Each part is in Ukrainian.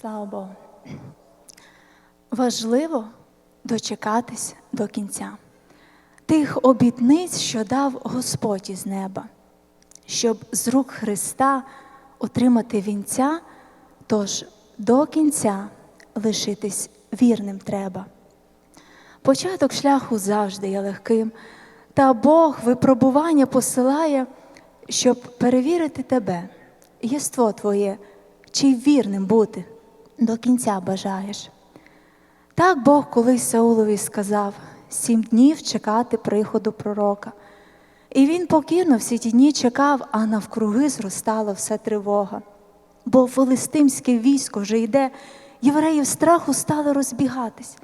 Слава Богу. Важливо дочекатись до кінця тих обітниць, що дав Господь із неба, щоб з рук Христа отримати вінця, тож до кінця лишитись вірним треба. Початок шляху завжди є легким, та Бог випробування посилає, щоб перевірити тебе, єство твоє, чи вірним бути до кінця бажаєш. Так Бог колись Саулові сказав сім днів чекати приходу пророка. І він покірно всі ті дні чекав, а навкруги зростала все тривога. Бо филистимське військо вже йде, євреїв страху стали розбігатись.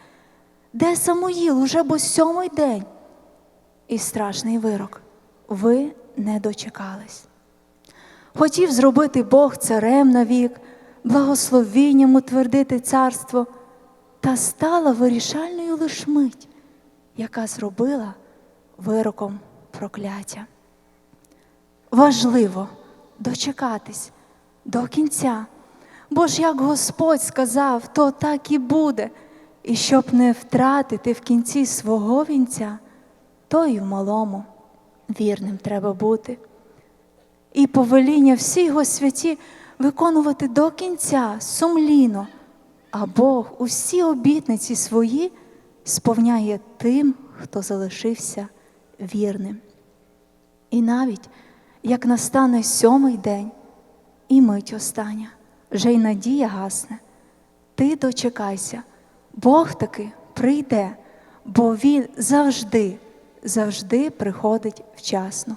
Де Самуїл уже бо сьомий день? І страшний вирок. Ви не дочекались. Хотів зробити Бог царем навік, благословінням утвердити царство, та стала вирішальною лиш мить, яка зробила вироком прокляття. Важливо дочекатись до кінця, бо ж як Господь сказав, то так і буде, і щоб не втратити в кінці свого вінця, то й в малому вірним треба бути. І повеління всі його святі виконувати до кінця сумлінно, а Бог усі обітниці свої сповняє тим, хто залишився вірним. І навіть як настане сьомий день і мить остання, вже й надія гасне, ти дочекайся, Бог таки прийде, бо Він завжди, завжди приходить вчасно.